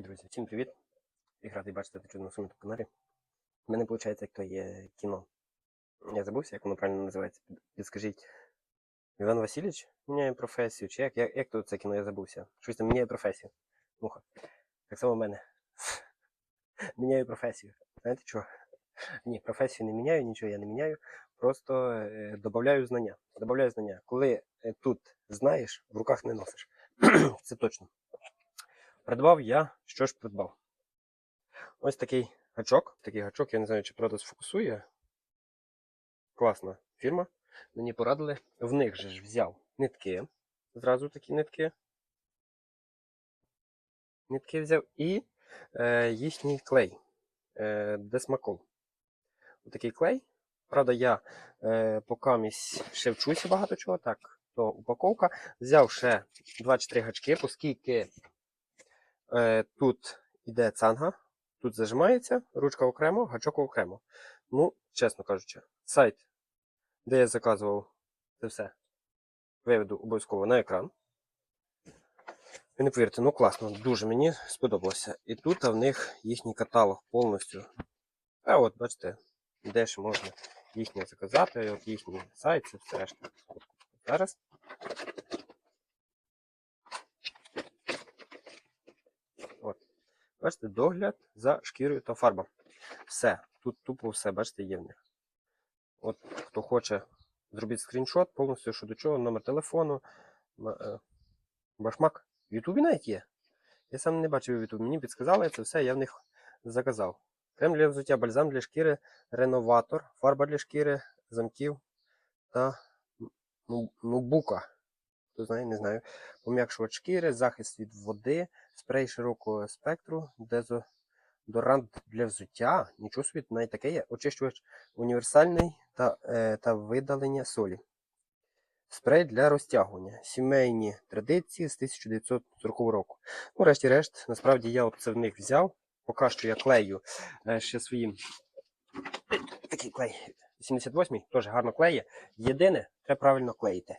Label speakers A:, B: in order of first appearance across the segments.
A: Так, друзі, всім привіт. Я радий бачити на на своєму каналі. У мене виходить, як то є кіно. Я забувся, як воно правильно називається. Підскажіть. Іван Васильович міняє професію, чи як? Як, як то це кіно я забувся? Щось там міняє професію. Муха. Так само в мене. Міняю професію. Знаєте чого? Ні, професію не міняю, нічого я не міняю. Просто е, додаю знання. Добавляю знання. Коли е, тут знаєш, в руках не носиш. це точно. Придбав я, що ж придбав? Ось такий гачок. Такий гачок, я не знаю, чи правда сфокусує. Класна фірма. Мені порадили. В них же ж взяв нитки. Зразу такі нитки. Нитки взяв і е, їхній клей. Е, Десмакол. Такий клей. Правда, я е, поки місь ще вчуся багато чого. Так, то упаковка. Взяв ще 2-3 гачки, оскільки тут іде цанга, тут зажимається, ручка окремо, гачок окремо. Ну, чесно кажучи, сайт, де я заказував це все, виведу обов'язково на екран. Ви не повірте, ну класно, дуже мені сподобалося. І тут в них їхній каталог повністю. А от, бачите, де ж можна їхнє заказати, от їхній сайт, це все решта. Зараз. От. Бачите, догляд за шкірою та фарба. Все. Тут тупо все, бачите, є в них. От хто хоче, зробіть скріншот, повністю що до чого, номер телефону, е, башмак. В Ютубі навіть є. Я сам не бачив в Ютубі. Мені підсказали це все, я в них заказав. Крем для взуття, бальзам для шкіри, реноватор, фарба для шкіри, замків та нубука. Хто знає, не знаю. Пом'якшувач шкіри, захист від води, спрей широкого спектру, дезодорант для взуття. Нічого собі, навіть таке є. Очищувач універсальний та, е, та видалення солі. Спрей для розтягування. Сімейні традиції з 1940 року. Ну, решті-решт, насправді я це в них взяв. Поки що я клею е, ще своїм. Такий клей 78-й, теж гарно клеє. Єдине, треба правильно клеїти.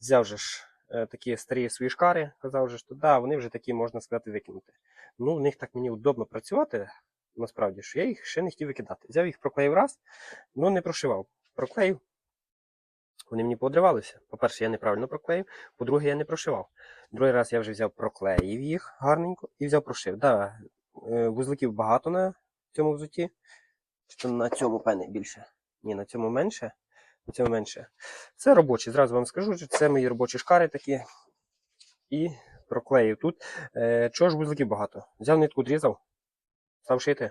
A: Взяв же ж такі старі свої шкари, казав же, що да, вони вже такі, можна сказати, викинути. Ну, в них так мені удобно працювати, насправді, що я їх ще не хотів викидати. Взяв їх, проклеїв раз, ну не прошивав. Проклеїв. Вони мені поодривалися. По-перше, я неправильно проклеїв, по-друге, я не прошивав. Другий раз я вже взяв проклеїв їх гарненько і взяв прошив. Да, е, вузликів багато на цьому взуті. Чи то на цьому пене більше? Ні, на цьому менше. На менше. Це робочі, зразу вам скажу, що це мої робочі шкари такі. І проклеїв тут. Е, чого ж вузликів багато? Взяв нитку, відрізав, став шити.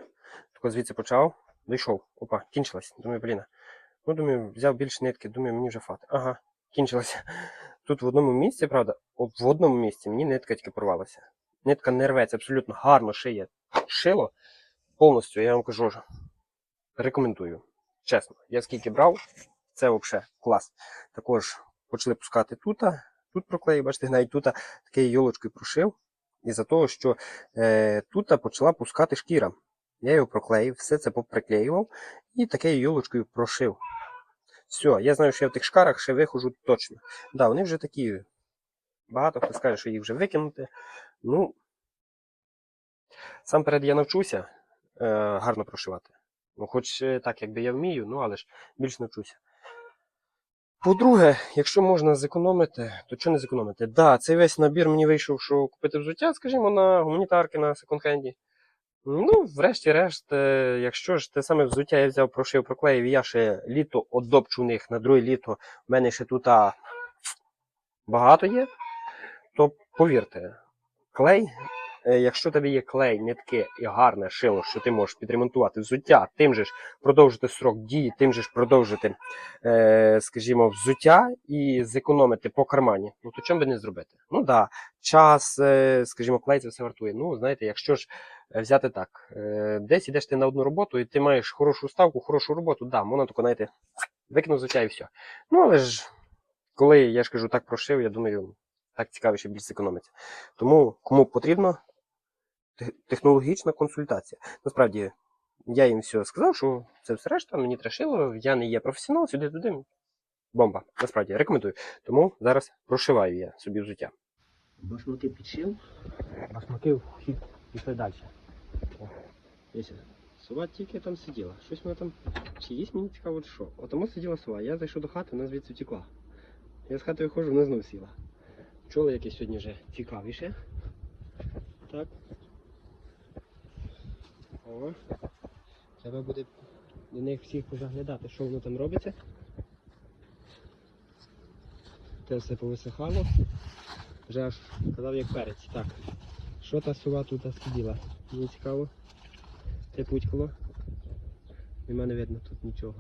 A: Тако звідси почав, дійшов. Опа, кінчилась. Думаю, блін. Ну, думаю, взяв більше нитки, думаю, мені вже фати. Ага, кінчилася. Тут в одному місці, правда, в одному місці мені нитка тільки порвалася. Нитка не рветься, абсолютно гарно шиє. Шило повністю, я вам кажу, рекомендую. Чесно, я скільки брав, це взагалі клас. Також почали пускати тут, тут проклеїв, бачите, навіть тут такою йолочкою прошив. Із-за того, що е, тут почала пускати шкіра. Я його проклеїв, все це поприклеював і такою йолочкою прошив. Все, я знаю, що я в тих шкарах ще виходжу точно. Да, вони вже такі. Багато хто скаже, що їх вже викинути. Ну, сам перед я навчуся е, гарно прошивати. Ну, хоч е, так, якби я вмію, ну але ж більш навчуся. По-друге, якщо можна зекономити, то чого не зекономити? Да, цей весь набір мені вийшов, що купити взуття, скажімо, на гуманітарки на секонд-хенді. Ну, врешті-решт, е, якщо ж те саме взуття я взяв, прошив, проклеїв, я ще літо одопчу в них на друге літо, в мене ще тут багато є, то повірте, клей, якщо тобі є клей, нитки і гарне шило, що ти можеш підремонтувати взуття, тим же ж продовжити срок дії, тим же ж продовжити, е, скажімо, взуття і зекономити по кармані, ну то чому би не зробити? Ну да, час, е, скажімо, клей це все вартує. Ну, знаєте, якщо ж е, взяти так, е, десь ідеш ти на одну роботу, і ти маєш хорошу ставку, хорошу роботу, да, можна тако, знаєте, викинув взуття і все. Ну, але ж, коли я ж кажу, так прошив, я думаю, так цікавіше більше зекономиться. Тому кому потрібно технологічна консультація. Насправді, я їм все сказав, що це все решта, мені трешило, я не є професіонал, сюди туди. Бомба. Насправді, рекомендую. Тому зараз прошиваю я собі взуття.
B: Башмаки підшив.
C: Башмаки в хід
A: Пішли далі. Дивіться, сова тільки там сиділа. Щось вона там. Чи їсть мені цікаво, чи що. От тому сиділа сова. Я зайшов до хати, вона звідси втекла. Я з хати виходжу, вона знову сіла. Пчоли якісь сьогодні вже цікавіше. Так. О. Треба буде до них всіх позаглядати, що воно там робиться. Те все повисихало. Вже аж казав як перець. Так. Що та сова тут сиділа? Мені цікаво. Те путькало. Нема не видно тут нічого.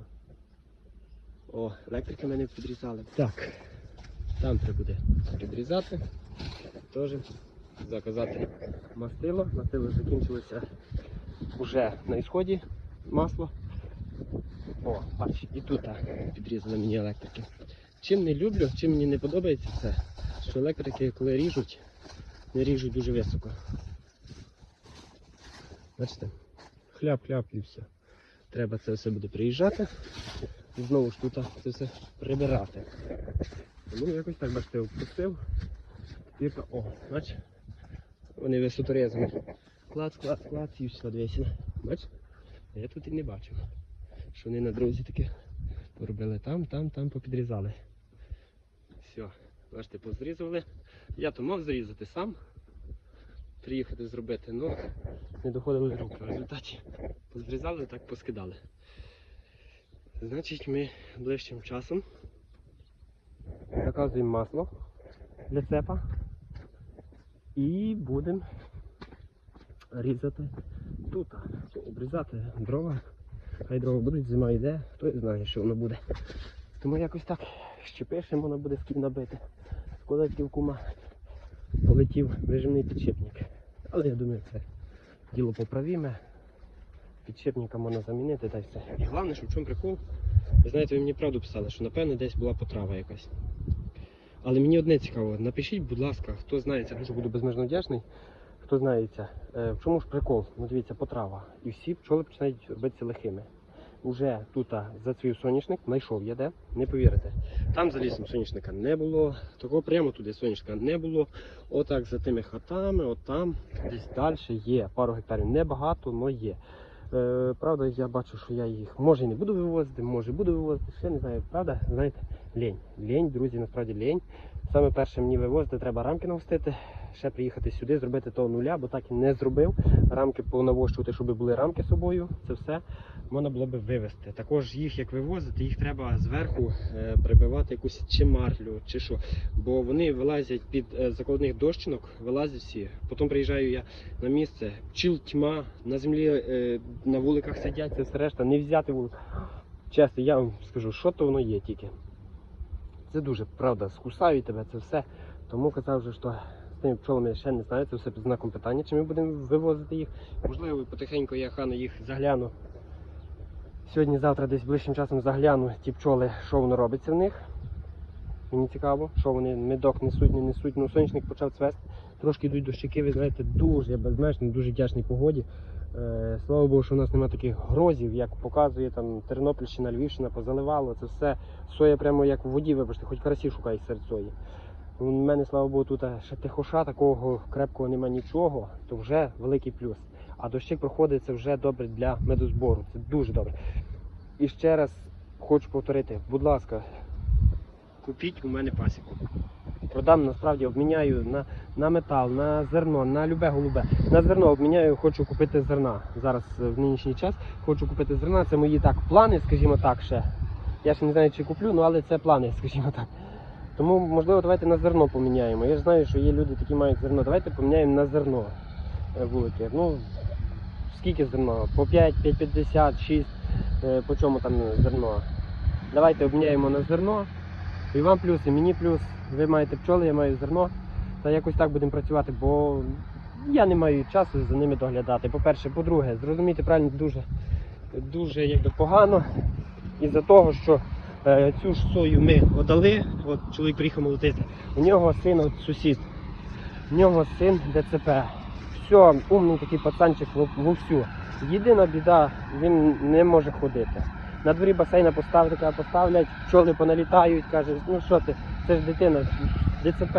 A: О, електрики мене підрізали. Так. Там треба буде підрізати. Теж заказати мастило. Мастило закінчилося вже на ісході масло. О, бач, і тут підрізали мені електрики. Чим не люблю, чим мені не подобається це, що електрики, коли ріжуть, не ріжуть дуже високо. Бачите? Хляп-хляп і все. Треба це все буде приїжджати. І знову ж тут це все прибирати. Тому якось так, бачите, опустив. Тепер, о, бач, вони висоторезані. Клац, клац, клац і все, дивися. Бач? Я тут і не бачив. Що вони на дорозі таке поробили там, там, там попідрізали. Все, бачите, позрізували. Я то мав зрізати сам. Приїхати зробити, але не доходили рук. В результаті позрізали, так поскидали. Значить, ми ближчим часом заказуємо масло для цепа і будемо різати тут, обрізати дрова. Хай дрова будуть, зима йде, хто знає, що воно буде. Тому якось так щепишемо, воно буде скіп набити. З колектив кума полетів вижимний підшипник. Але я думаю, це діло поправіме. Підшипника можна замінити та й все. І головне, що в чому прикол, ви знаєте, ви мені правду писали, що напевне десь була потрава якась. Але мені одне цікаво, напишіть, будь ласка, хто знається, дуже буду безмежно вдячний. Хто знається, е, в чому ж прикол? Ну дивіться, потрава. І всі пчоли починають робитися лихими. Уже тут зацвів соняшник, знайшов я де, не повірите. Там за лісом соняшника не було, такого прямо туди соняшника не було. Отак за тими хатами, отам, десь далі є. Пару гектарів небагато, але є. Е, правда, я бачу, що я їх може і не буду вивозити, може буду вивозити, ще не знаю. Правда, знаєте, лінь. Лінь, друзі, насправді лінь. Саме перше мені вивозити, треба рамки навстити, ще приїхати сюди, зробити того нуля, бо так і не зробив. Рамки понавощувати, щоб були рамки з собою. Це все можна було би вивезти. Також їх як вивозити, їх треба зверху е, прибивати якусь чи марлю, чи що. Бо вони вилазять під е, закладних дощинок, вилазять всі. Потім приїжджаю я на місце, пчіл тьма, на землі е, на вуликах сидять, це все решта, не взяти вулик. Чесно, я вам скажу, що то воно є тільки. Це дуже правда, скусають тебе, це все. Тому казав, вже, що з тими пчолами ще не знаю, це все під знаком питання, чи ми будемо вивозити їх. Можливо, потихеньку я хану їх загляну. Сьогодні-завтра десь ближчим часом загляну ті пчоли, що воно робиться в них. Мені цікаво, що вони медок несуть, не несуть. Ну, сонячник почав цвести. Трошки йдуть дощики, ви знаєте, дуже безмежно, дуже вдячний погоді. Е, слава Богу, що у нас немає таких грозів, як показує там Тернопільщина, Львівщина, позаливало. Це все соя прямо як в воді, вибачте, хоч карасі шукай серед сої. У мене, слава Богу, тут ще тихоша, такого крепкого немає нічого, то вже великий плюс. А дощик проходить це вже добре для медозбору. Це дуже добре. І ще раз хочу повторити, будь ласка, купіть у мене пасіку. Продам насправді обміняю на, на метал, на зерно, на любе голубе. На зерно обміняю, хочу купити зерна. Зараз е, в нинішній час хочу купити зерна. Це мої так плани, скажімо так, ще. Я ще не знаю, чи куплю, ну але це плани, скажімо так. Тому, можливо, давайте на зерно поміняємо. Я ж знаю, що є люди, які мають зерно. Давайте поміняємо на зерно е, вулики. Ну, скільки зерно? По 5, 5,50, 6. Е, По чому там зерно? Давайте обміняємо на зерно. І вам плюс, і мені плюс. Ви маєте пчоли, я маю зерно. Та якось так будемо працювати, бо я не маю часу за ними доглядати. По-перше, по-друге, зрозуміти правильно дуже, дуже якби погано. Із-за того, що цю ж сою ми отдали, от чоловік приїхав молотити. У нього син от сусід. У нього син ДЦП. Все, умний такий пацанчик во- вовсю. Єдина біда, він не може ходити. На дворі басейна поставити, каже, поставлять, пчоли поналітають, каже, ну що ти, це ж дитина, ДЦП.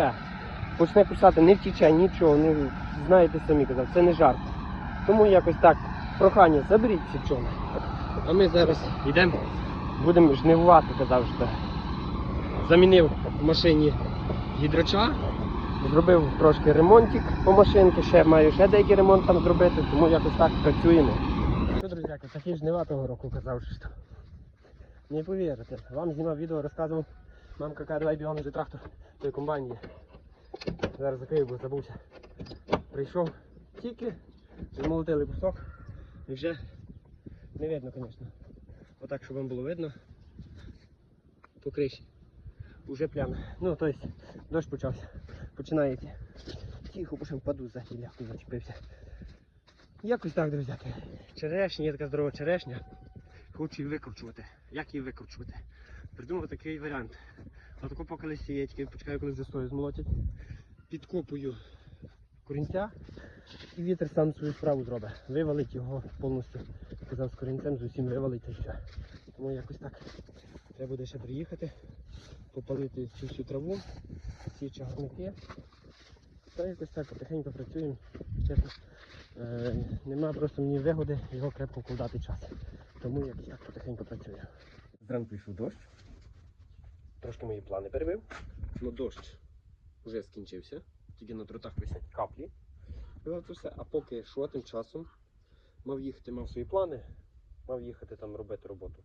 A: почне кусати, не втіче, нічого, не знаєте самі казав, це не жарт. Тому якось так, прохання, заберіть ці пчоли. А ми зараз йдемо, будемо жнивувати, казав, що замінив в машині гідрача, зробив трошки ремонтик по машинці, ще маю ще деякий ремонт там зробити, тому якось так працюємо. Що, друзяки, такі жнива того року казав, що не повірите. Вам знімав відео, розказував. Мамка каже, давай бігом вже трактор, той комбайн. Зараз закрию, бо забувся. Прийшов тільки, змолотили кусок і вже не видно, звісно. Отак, щоб вам було видно. По криші. Уже плями. Ну, тобто, дощ почався. Починається. Тихо, бо ще впаду за гіляку зачепився. Якось так, друзяки. Черешня, є така здорова черешня. Хочу її викручувати. Як її викручувати? Придумав такий варіант. Отако поки лисіє, тільки почекаю, коли вже стою змолотять. Підкопую корінця і вітер сам свою справу зробить. Вивалить його повністю. Казав з корінцем, з усім вивалить і все. Тому якось так. Треба буде ще приїхати, попалити цю всю траву, ці чагарники. Та якось так потихеньку працюємо. Чесно. Е, нема просто мені вигоди його крепко вкладати час. Тому якось так потихеньку працюю. Зранку йшов дощ. Трошки мої плани перебив. Ну дощ вже скінчився. Тільки на тротах висять каплі. А поки що тим часом мав їхати, мав свої плани, мав їхати там робити роботу.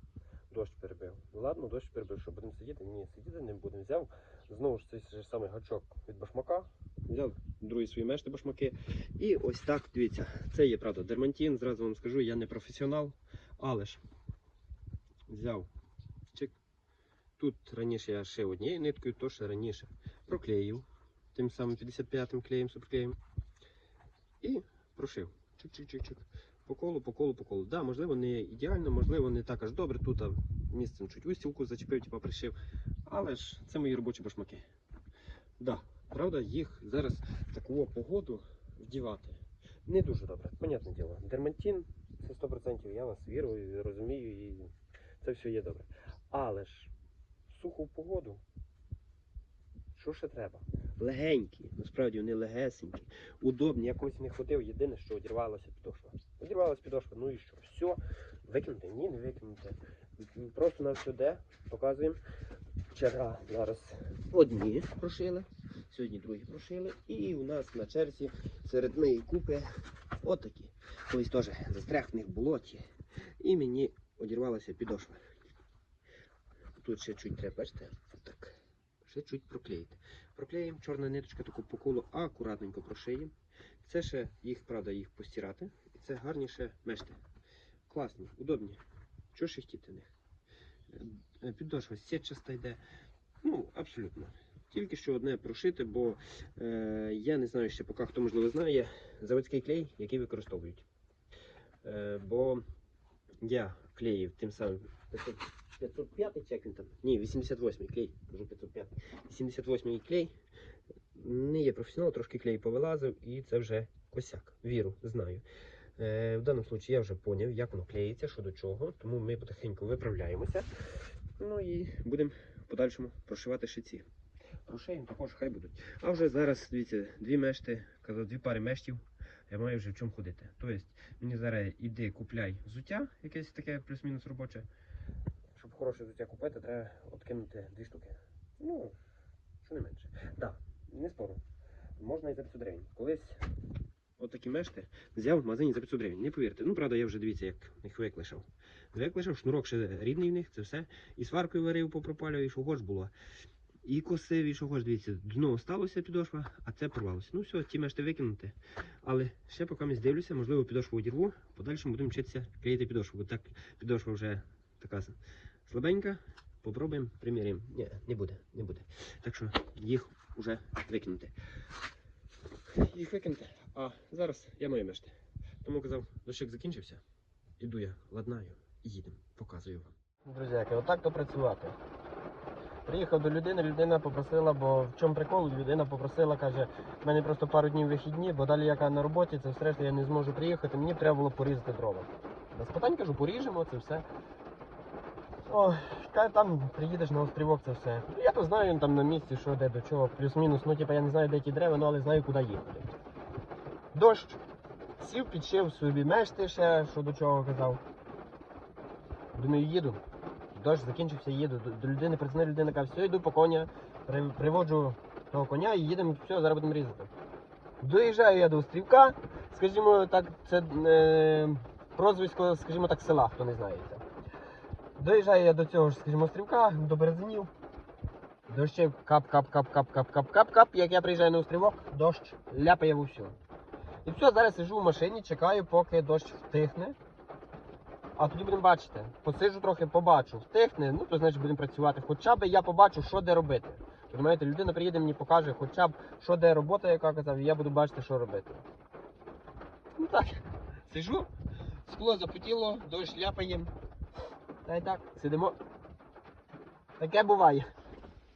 A: Дощ перебив. Ладно, дощ перебив, що будемо сидіти? Ні, сидіти не будемо. Взяв знову ж цей же самий гачок від башмака. Взяв другі свої мешти башмаки. І ось так, дивіться, це є правда дермантин, зразу вам скажу, я не професіонал, але ж взяв чик. Тут раніше я шив однією ниткою, то ще раніше проклеїв тим самим 55-м клеєм, суперклеєм. І прошив. Чик-чик-чик-чик. По колу, по колу, по колу. Да, можливо, не ідеально, можливо, не так аж добре. Тут місцем чуть устілку зачепив, типа пришив. Але ж це мої робочі башмаки. Да, правда, їх зараз таку погоду вдівати не дуже добре. Понятне діло. Дермантин це 100%, я вас вірую, розумію, і це все є добре. Але ж суху погоду, що ще треба? Легенькі, насправді вони легесенькі, удобні, я колись не ходив, єдине, що одірвалася підошва. Одірвалася підошва, ну і що? Все, викинути? Ні, не викинути. Просто на де показуємо. Вчора зараз одні прошили, сьогодні другі прошили. І у нас на черзі серед моєї купи отакі. Колись теж застряг в них болоті. І мені одірвалася підошва. Тут ще чуть треба, бачите? Ще чуть проклеїти. Проклеїмо, чорна ниточка таку по колу акуратненько прошиємо. Це ще їх, правда, їх постирати. І це гарніше мешти. Класні, удобні. Чого ще хотіти них? Е, Підошва сітчаста йде. Ну, абсолютно. Тільки що одне прошити, бо е, я не знаю ще поки хто можливо знає заводський клей, який використовують. Е, бо я клеїв тим самим 500 505 чи як він там? Ні, 88 клей, кажу 505. 88 клей. Не є професіонал, трошки клей повилазив і це вже косяк. Віру, знаю. Е, в даному випадку я вже поняв, як воно клеїться, що до чого, тому ми потихеньку виправляємося. Ну і будемо в подальшому прошивати ще ці. Прошиємо також хай будуть. А вже зараз, дивіться, дві мешти, казав, дві пари мештів. Я маю вже в чому ходити. Тобто мені зараз іди купляй взуття, якесь таке плюс-мінус робоче. Хороше взуття купити, треба откинути дві штуки. Ну, що не менше. Так, да, не спору. Можна і за 500 гривень. Колись отакі мешти взяв в магазині за 500 гривень. Не повірте. Ну, правда, я вже дивіться, як їх виклишав. Виклишав, шнурок ще рідний в них, це все. І сваркою варив, попропалював, і що хоч було. І косив, і що хоч, дивіться, дно осталося підошва, а це порвалося. Ну все, ті мешти викинути. Але ще поки ми здивлюся, можливо, підошву одірву, в подальшому будемо вчитися клеїти підошву. Бо так підошва вже така слабенька. Попробуємо, приміряємо. Ні, не буде, не буде. Так що їх вже викинути. Їх викинути. А зараз я маю мешти. Тому казав, дощик закінчився. Іду я, ладнаю, і їдемо, показую вам. Друзяки, отак то працювати. Приїхав до людини, людина попросила, бо в чому прикол, людина попросила, каже, в мене просто пару днів вихідні, бо далі яка на роботі, це все решта я не зможу приїхати, мені треба було порізати дрова. Без питань кажу, поріжемо, це все.
B: О, та там приїдеш на острівок, це все. Ну, Я то знаю там на місці, що де до чого, плюс-мінус. Ну, типа я не знаю, де ті дерева, ну але знаю, куди їхати. Дощ. Сів, підшив собі мешти ще, що до чого казав. Думаю, їду. Дощ закінчився, їду. До, людини працює людина каже, все, йду по коня, приводжу того коня і їдемо, все, зараз будемо різати. Доїжджаю я до острівка, скажімо так, це е, прозвисько, скажімо так, села, хто не знає. Доїжджаю я до цього ж, скажімо, острівка, до березинів. Дощів кап, кап, кап, кап, кап, кап, кап, кап. Як я приїжджаю на острівок, дощ ляпає в усю. І все, зараз сижу в машині, чекаю, поки дощ втихне. А тоді будемо бачити. Посиджу трохи, побачу. Втихне, ну то значить будемо працювати. Хоча б я побачу, що де робити. Розумієте, людина приїде мені покаже, хоча б що де робота, яка казав, і я буду бачити, що робити. Ну так, сижу, скло запотіло, дощ ляпає. Та й так, сидимо. Таке буває.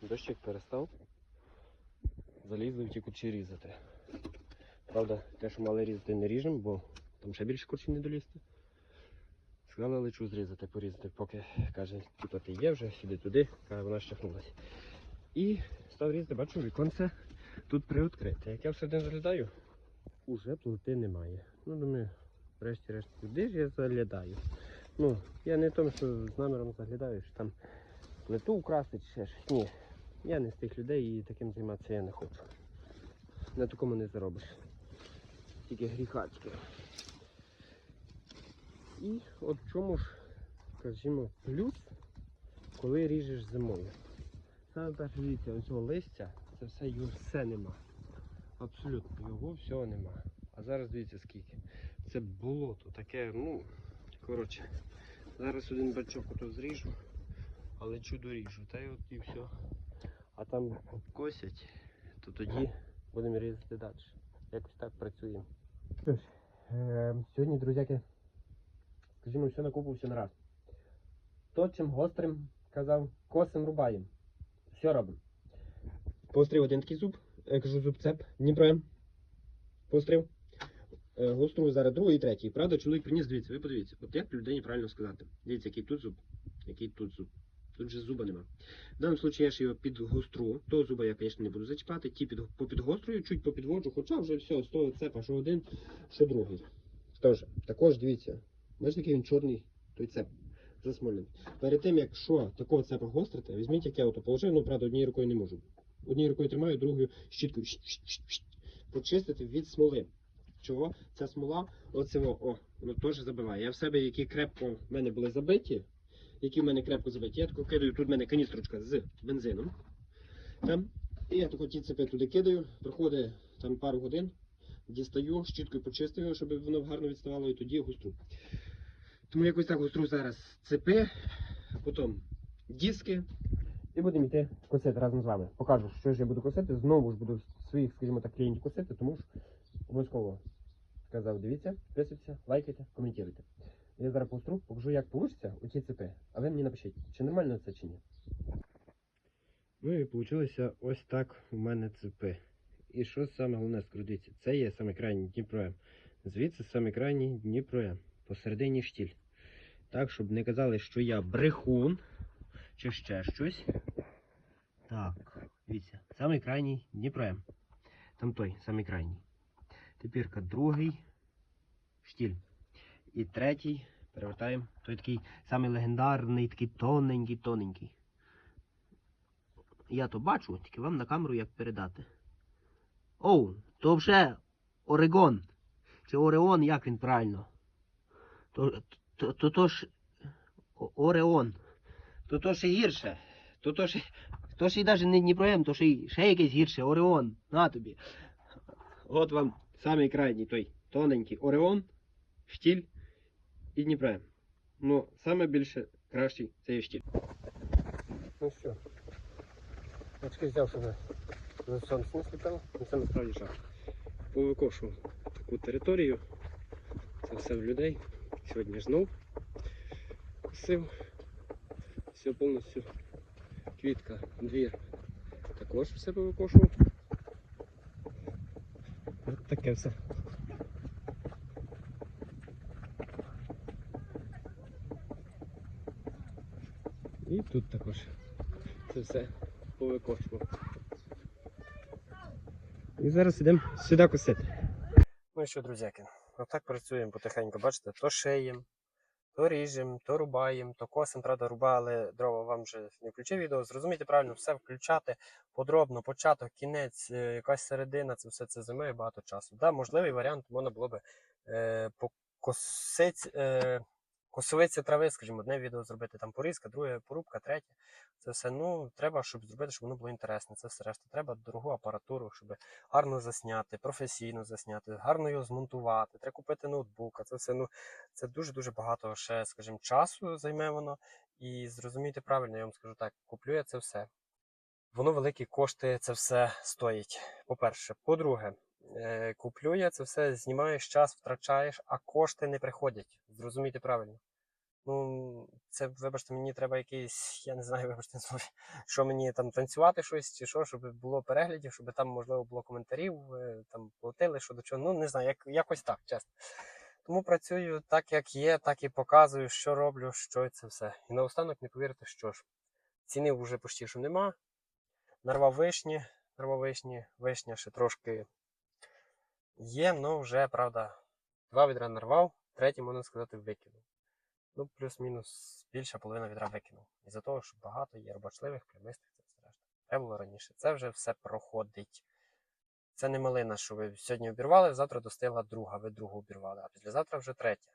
A: Дощик перестав. Залізли в ті курчі різати. Правда, те, що мали різати, не ріжемо, бо там ще більше курчі не долізти. Сказали, лечу зрізати, порізати, поки каже, типу, ти є вже, сюди туди, каже, вона щахнулася. І став різати, бачу, віконце тут приоткрите. Як я всередину заглядаю, уже плити немає. Ну, думаю, врешті-решт, куди ж я заглядаю? Ну, я не в тому, що з наміром заглядаю, що там плиту украсти чи ще щось. Ні. Я не з тих людей і таким займатися я не хочу. На такому не заробиш. Тільки гріхацьке. І от в чому ж, скажімо, плюс, коли ріжеш зимою. Саме перше дивіться, оцього листя, це все все нема. Абсолютно, його всього нема. А зараз дивіться скільки. Це болото таке, ну, коротше. Зараз один бачок ото зріжу, але чудо ріжу. Та й от і все. А там обкосять, то тоді будемо різати далі. Якось так працюємо. Що ж, е, сьогодні, друзяки, скажімо, все на все на раз. Точим, гострим, казав, косим рубаємо. Все робимо. Пострів один такий зуб, я кажу зуб цеп, Дніпро. Пострів. Е, Гострую зараз другий і третій. Правда, чоловік приніс, дивіться, ви подивіться. От як людині правильно сказати. Дивіться, який тут зуб, який тут зуб. Тут же зуба нема. В даному випадку я ж його підгостру. Того зуба я, звісно, не буду зачіпати. Ті під, попідгострую, чуть попідводжу, хоча вже все, з того цепа, що один, що другий. Тож, також дивіться, бачите, який він чорний, той цеп засмолений. Перед тим, як що такого цепа гострити, візьміть, як я ото положив, ну правда, однією рукою не можу. Однією рукою тримаю, другою щіткою щ-щ-щ-щ, почистити від смоли. Чого? Ця смола, оце о, воно теж забиває. Я в себе, які крепко в мене були забиті, які в мене крепко забиті, я тако кидаю, тут в мене каністрочка з бензином. Там, і я тако ті цепи туди кидаю, проходить там пару годин, дістаю, щіткою почистую, щоб воно гарно відставало, і тоді густру. Тому якось так густру зараз цепи, потім диски. І будемо йти косити разом з вами. Покажу, що ж я буду косити. Знову ж буду своїх, скажімо так, клієнтів косити, тому ж обов'язково сказав, дивіться, підписуйтесь, лайкайте, коментуйте. Я зараз постру, покажу, як вийде оці цепи. А ви мені напишіть, чи нормально це чи ні. Ну і вийшло ось так у мене цепи. І що саме головне скрутиться? Це є саме крайній Дніпро М. Звідси саме крайній Дніпро Посередині штіль. Так, щоб не казали, що я брехун чи ще щось. Так, дивіться, самий крайній Дніпро Там той, самий крайній. Тепер другий штіль. І третій перевертаємо. Той такий самий легендарний, такий тоненький, тоненький. Я то бачу, тільки вам на камеру як передати. Оу, то вже Орегон. Чи Ореон, як він правильно? То то, то, то ж Ореон. То то ще гірше. То то ще, то ще й навіть не Дніпром, то ще, й- ще якесь гірше. Ореон. На тобі. От вам самий крайній той тоненький Ореон, штіль і Дніпро. Ну, саме більше кращий це є штіль. Ну що, очки взяв, щоб за сонце не сліпило, це насправді жах. Повикошував таку територію. Це все в людей. Сьогодні знов косив. Все повністю квітка, двір. Також все повикошував. Таке все.
B: І тут також. Це все повикошував. І зараз йдемо сюди косити.
A: Ну і що, друзяки, отак працюємо потихеньку, бачите, то шиєм, то ріжем, то рубаємо, то косим, правда, рубали дрова вам вже не включив відео. Зрозумійте правильно, все включати подробно, початок, кінець, е, якась середина, це все це займає багато часу. Да, можливий варіант можна було би е, покосить, е, трави, скажімо, одне відео зробити, там порізка, друге порубка, третє. Це все ну, треба, щоб зробити, щоб воно було інтересне. Це все решта. Треба дорогу апаратуру, щоб гарно засняти, професійно засняти, гарно його змонтувати, треба купити ноутбук. Це все ну це дуже-дуже багато ще, скажімо, часу займе воно. І зрозумійте правильно, я вам скажу так, куплю я це все. Воно великі кошти це все стоїть. По-перше, по-друге, е, куплю я це все, знімаєш час, втрачаєш, а кошти не приходять. Зрозумійте правильно. Ну, це, вибачте, мені треба якийсь, я не знаю, вибачте, що мені там танцювати щось, чи що, щоб було переглядів, щоб там, можливо, було коментарів, е, там платили, що до чого. Ну, не знаю, як, якось так, чесно. Тому працюю так, як є, так і показую, що роблю, що це все. І наостанок не повірите, що ж. Ціни вже почти що нема. Нарвав вишні, нарвав вишні, вишня ще трошки є, але вже, правда, два відра нарвав, третій, можна сказати, викинув. Ну, плюс-мінус більша половина відра викинув. Із-за того, що багато є робочливих, прямистих, це все решта. Треба було раніше. Це вже все проходить. Це не малина, що ви сьогодні обірвали, завтра достигла друга, ви другу обірвали, а післязавтра вже третя.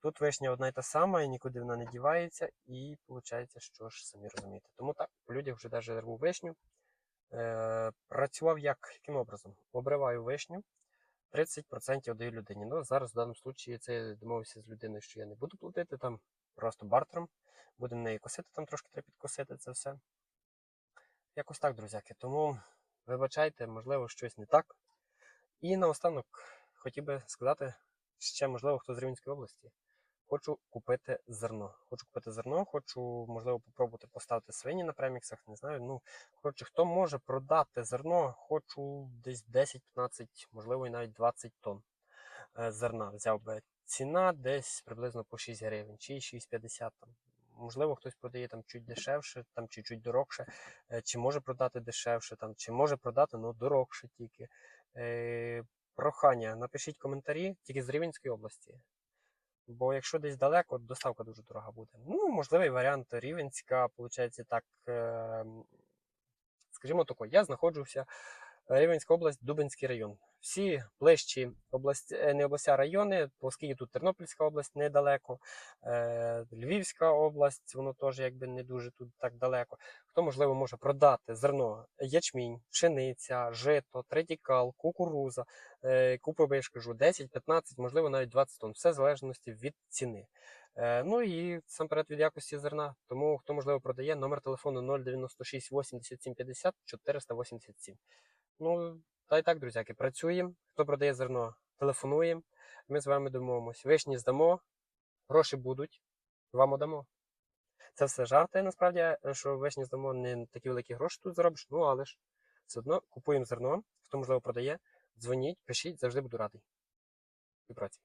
A: Тут вишня одна й та сама, і нікуди вона не дівається, і виходить, що ж самі розумієте. Тому так, по людях вже навіть рву вишню. Е, працював як, яким образом? Обриваю вишню, 30% даю людині. Ну, зараз в даному випадку це я домовився з людиною, що я не буду платити там просто бартером. Будемо неї косити, там трошки треба підкосити це все. Якось так, друзяки. Тому вибачайте, можливо, щось не так. І наостанок хотів би сказати ще, можливо, хто з Рівненської області. Хочу купити зерно. Хочу купити зерно, хочу, можливо, попробувати поставити свині на преміксах, не знаю. Ну, коротше, хто може продати зерно, хочу десь 10-15, можливо, і навіть 20 тонн е, зерна взяв би. Ціна десь приблизно по 6 гривень, чи 6,50 там. Можливо, хтось продає там чуть дешевше, там чи чуть дорогше, е, чи може продати дешевше, там, чи може продати, ну дорогше тільки. Е, прохання, напишіть коментарі тільки з Рівненської області. Бо якщо десь далеко, доставка дуже дорога буде. Ну, можливий варіант Рівенська, виходить так. Е, скажімо тако, я знаходжуся Рівенська область, Дубинський район. Всі ближчі області, е, не областя, а райони, оскільки тут Тернопільська область недалеко, е, Львівська область, воно теж якби не дуже тут так далеко. Хто, можливо, може продати зерно, ячмінь, пшениця, жито, третікал, кукуруза, е, купив я ж кажу, 10, 15, можливо, навіть 20 тонн. Все в залежності від ціни. Ну і сам перед від якості зерна. Тому хто можливо продає номер телефону 096 87 50 487. Ну, та й так, друзяки, працюємо. Хто продає зерно, телефонуємо. Ми з вами домовимося. Вишні здамо, гроші будуть, вам дамо. Це все жарти, насправді, що вишні здамо не такі великі гроші тут заробиш, ну але ж все одно купуємо зерно, хто можливо продає, дзвоніть, пишіть, завжди буду радий. І праці.